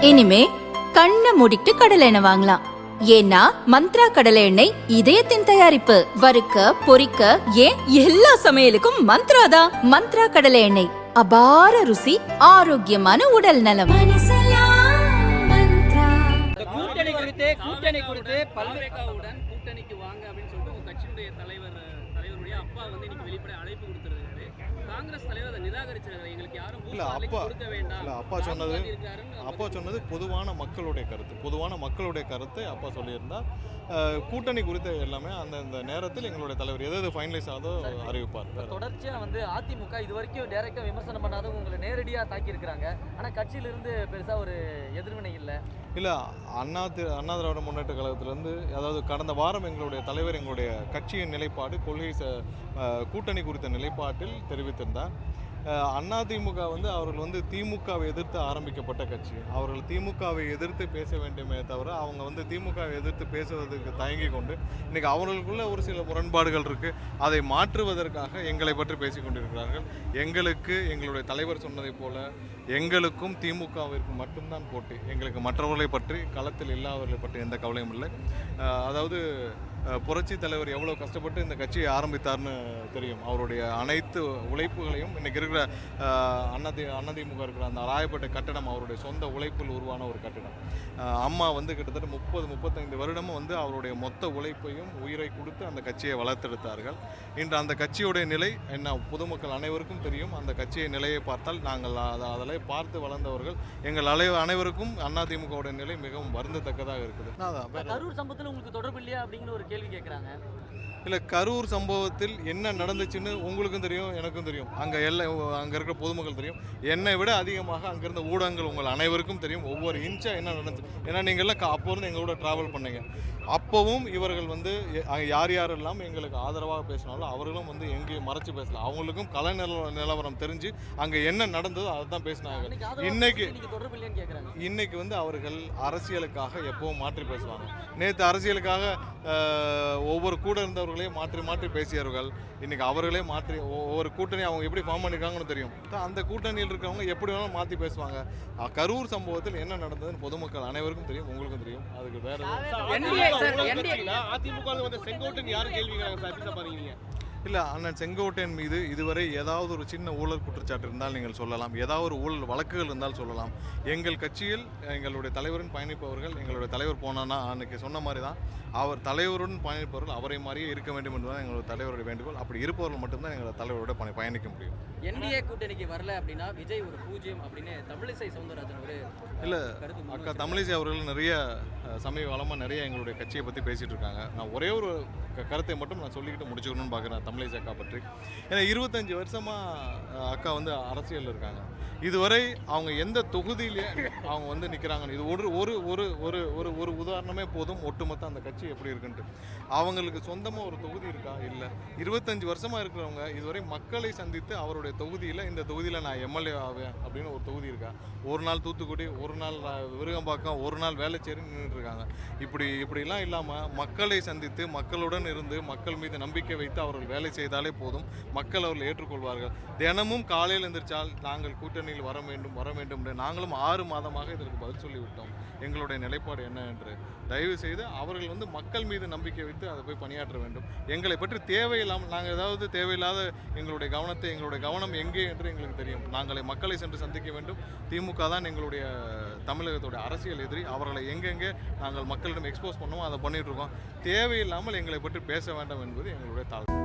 இனிமே கண்ணை மூடிட்டு கடலை எண்ணெய் வாங்கலாம். ஏன்னா மந்த்ரா கடலை எண்ணெய் இதயத்தின் தயாரிப்பு. வறுக்க பொரிக்க ஏன் எல்லா சமையலுக்கும் மந்த்ரா தான். மந்த்ரா கடலை எண்ணெய். அபார ருசி ஆரோக்கியமான உடல் நலம். கூட்டணி குறித்து கூட்டணி குறித்து கூட்டணிக்கு வாங்க கட்சியினுடைய தலைவர் தலைவருடைய அப்பா வந்து இன்னைக்கு வெளிப்படை அழைப்பு கொடுத்திருக்காரு காங்கிரஸ் தலைவர் அதை நிராகரிச்சிருக்காரு. எங்களுக்கு யாரும் இல்ல, அப்பா- கொடுக்க வேண்டாம். இல்ல, அப்பா சொன்னது- அப்பா சொன்னது பொதுவான மக்களுடைய கருத்து. பொதுவான மக்களுடைய கருத்தை அப்பா சொல்லியிருந்தா கூட்டணி குறித்த எல்லாமே அந்தந்த நேரத்தில் எங்களுடைய தலைவர் எது எது ஃபைனலைஸ் ஆகுதோ அறிவிப்பார். வேற. தொடர்ச்சியா வந்து அதிமுக இது வரைக்கும் டைரக்டா விமர்சனம் பண்ணாதவங்க உங்களை நேரடியா தாக்கி இருக்காங்க ஆனா கட்சியில இருந்து பெருசா ஒரு எதிர்வினை இல்லை. இல்லை அண்ணா திரு அண்ணா திராவிட முன்னேற்ற கழகத்திலேருந்து அதாவது கடந்த வாரம் எங்களுடைய தலைவர் எங்களுடைய கட்சியின் நிலைப்பாடு கொள்கை கூட்டணி குறித்த நிலைப்பாட்டில் தெரிவித்திருந்தார். அதிமுக வந்து அவர்கள் வந்து திமுகவை எதிர்த்து ஆரம்பிக்கப்பட்ட கட்சி. அவர்கள் திமுகவை எதிர்த்து பேச வேண்டுமே தவிர அவங்க வந்து திமுகவை எதிர்த்து பேசுவதற்கு தயங்கி கொண்டு இன்றைக்கி அவர்களுக்குள்ள ஒரு சில முரண்பாடுகள் இருக்குது அதை மாற்றுவதற்காக எங்களை பற்றி பேசி கொண்டிருக்கிறார்கள். எங்களுக்கு எங்களுடைய தலைவர் சொன்னதைப் போல எங்களுக்கும் திமுகவிற்கு மட்டும்தான் போட்டி. எங்களுக்கு மற்றவர்களை பற்றி களத்தில் இல்லாதவர்களை பற்றி எந்த கவலையும் இல்லை. அதாவது புரட்சி தலைவர் எவ்வளோ கஷ்டப்பட்டு இந்த கட்சியை ஆரம்பித்தார்னு தெரியும். அவருடைய அனைத்து உழைப்புகளையும் இன்றைக்கி இருக்கிற அன்னதி அன்னதிமுக இருக்கிற அந்த ராயப்பேட்டை கட்டடம் அவருடைய சொந்த உழைப்பில் உருவான ஒரு கட்டடம். அம்மா வந்து கிட்டத்தட்ட முப்பது முப்பத்தைந்து வருடமும் வந்து அவருடைய மொத்த உழைப்பையும் உயிரை கொடுத்து அந்த கட்சியை வளர்த்தெடுத்தார்கள். இன்று அந்த கட்சியுடைய நிலை என்ன? பொதுமக்கள் அனைவருக்கும் தெரியும். அந்த கட்சியை நிலையை பார்த்தால் நாங்கள் அதை அதில் பார்த்து வளர்ந்தவர்கள். எங்கள் அலை அனைவருக்கும் அதிமுகவுடைய நிலை மிகவும் வருந்தத்தக்கதாக இருக்குது. அதான் கரூர் சம்பவத்தில் உங்களுக்கு தொடர்பு இல்லையா அப்படிங்கிற ஒரு கேள்வி கேக்குறாங்க. இல்லை கரூர் சம்பவத்தில் என்ன நடந்துச்சுன்னு உங்களுக்கும் தெரியும் எனக்கும் தெரியும். அங்கே எல்லாம் அங்கே இருக்கிற பொதுமக்கள் தெரியும். என்னை விட அதிகமாக அங்கே இருந்த ஊடகங்கள் உங்கள் அனைவருக்கும் தெரியும். ஒவ்வொரு இன்ச்சாக என்ன நடந்துச்சு. ஏன்னா நீங்கள்லாம் அப்போ இருந்து எங்களோட ட்ராவல் பண்ணீங்க. அப்போவும் இவர்கள் வந்து யார் யாரெல்லாம் எங்களுக்கு ஆதரவாக பேசினாலும் அவர்களும் வந்து எங்கேயும் மறைச்சு பேசல. அவங்களுக்கும் கலை நில நிலவரம் தெரிஞ்சு அங்கே என்ன நடந்ததோ அதை தான் பேசினாங்க. இன்னைக்கு- இன்னைக்கு வந்து அவர்கள் அரசியலுக்காக எப்பவும் மாற்றி பேசுவாங்க. நேற்று அரசியலுக்காக ஒவ்வொரு கூட இருந்தவர்களையும் மாற்றி மாற்றி பேசியவர்கள் இன்னைக்கு அவர்களே மாற்றி ஒவ்வொரு கூட்டணி அவங்க எப்படி ஃபார்ம் பண்ணிருக்காங்கன்னு தெரியும் அந்த கூட்டணியில் இருக்கிறவங்க எப்படி வேணாலும் மாற்றி பேசுவாங்க கரூர் சம்பவத்தில் என்ன நடந்ததுன்னு பொதுமக்கள் அனைவருக்கும் தெரியும் உங்களுக்கும் தெரியும் அதுக்கு வேற அதிமுக செங்கோட்டன் யாரும் கேள்வி பாருங்க இல்லை அண்ணன் செங்கோட்டையன் மீது இதுவரை ஏதாவது ஒரு சின்ன ஊழல் குற்றச்சாட்டு இருந்தால் நீங்கள் சொல்லலாம். ஏதாவது ஒரு ஊழல் வழக்குகள் இருந்தால் சொல்லலாம். எங்கள் கட்சியில் எங்களுடைய தலைவருடன் பயணிப்பவர்கள் எங்களுடைய தலைவர் போனான்னா அன்னைக்கு சொன்ன மாதிரி தான் அவர் தலைவருடன் பயணிப்பவர்கள் அவரை மாதிரியே இருக்க வேண்டும் என்பதுதான் எங்களுடைய தலைவருடைய வேண்டுகோள். அப்படி இருப்பவர்கள் மட்டும்தான் எங்களோட தலைவரோட பணி பயணிக்க முடியும். என்டிஏ கூட்டணிக்கு வரல அப்படின்னா விஜய் ஒரு பூஜ்ஜியம் அப்படின்னு தமிழிசை சவுந்தரராஜன் ஒரு இல்ல, அக்கா. தமிழிசை அவர்கள் நிறைய சமீப காலமாக நிறைய எங்களுடைய கட்சியை பற்றி பேசிகிட்டு இருக்காங்க. நான் ஒரே ஒரு க- கருத்தை மட்டும் நான் சொல்லிக்கிட்டு முடிச்சுக்கணும்னு பார்க்குறேன் கமலேஷ் அக்கா பற்றி. ஏன்னா இருபத்தஞ்சி வருஷமாக அக்கா வந்து அரசியலில் இருக்காங்க. இதுவரை அவங்க எந்த தொகுதியிலே அவங்க வந்து நிற்கிறாங்கன்னு இது ஒரு ஒரு ஒரு ஒரு ஒரு ஒரு உதாரணமே போதும். ஒட்டுமொத்த அந்த கட்சி எப்படி இருக்குன்ட்டு. அவங்களுக்கு சொந்தமாக ஒரு தொகுதி இருக்கா? இல்லை. இருபத்தஞ்சி வருஷமாக இருக்கிறவங்க இதுவரை மக்களை சந்தித்து அவருடைய தொகுதியில் இந்த தொகுதியில் நான் எம்எல்ஏ ஆவேன் அப்படின்னு ஒரு தொகுதி இருக்கா? ஒரு நாள் தூத்துக்குடி ஒரு நாள் விருகம்பாக்கம் ஒரு நாள் வேலைச்சேரி நின்றுட்டுருக்காங்க இப்படி இப்படிலாம் இல்லாமல் மக்களை சந்தித்து மக்களுடன் இருந்து மக்கள் மீது நம்பிக்கை வைத்து அவர்கள் வேலை செய்தாலே போதும். மக்கள் அவர்கள் ஏற்றுக்கொள்வார்கள். தினமும் காலையில் எந்திரிச்சால் நாங்கள் கூட்டணியில் வர வேண்டும் வர வேண்டும் என்று நாங்களும் ஆறு மாதமாக இதற்கு பதில் சொல்லிவிட்டோம். எங்களுடைய நிலைப்பாடு என்ன என்று. தயவு செய்து அவர்கள் வந்து மக்கள் மீது நம்பிக்கை வைத்து அதை போய் பணியாற்ற வேண்டும். எங்களை பற்றி தேவையில்லாமல் நாங்கள் ஏதாவது தேவையில்லாத எங்களுடைய கவனத்தை எங்களுடைய கவனம் எங்கே என்று எங்களுக்கு தெரியும். நாங்களை மக்களை சென்று சந்திக்க வேண்டும். திமுக தான் எங்களுடைய தமிழகத்துடைய அரசியல் எதிரி. அவர்களை எங்கெங்கே நாங்கள் மக்களிடம் எக்ஸ்போஸ் பண்ணுவோம் அதை பண்ணிட்டு இருக்கோம். தேவையில்லாமல் எங்களை பற்றி பேச வேண்டாம் என்பது எங்களுடைய தாழ்வு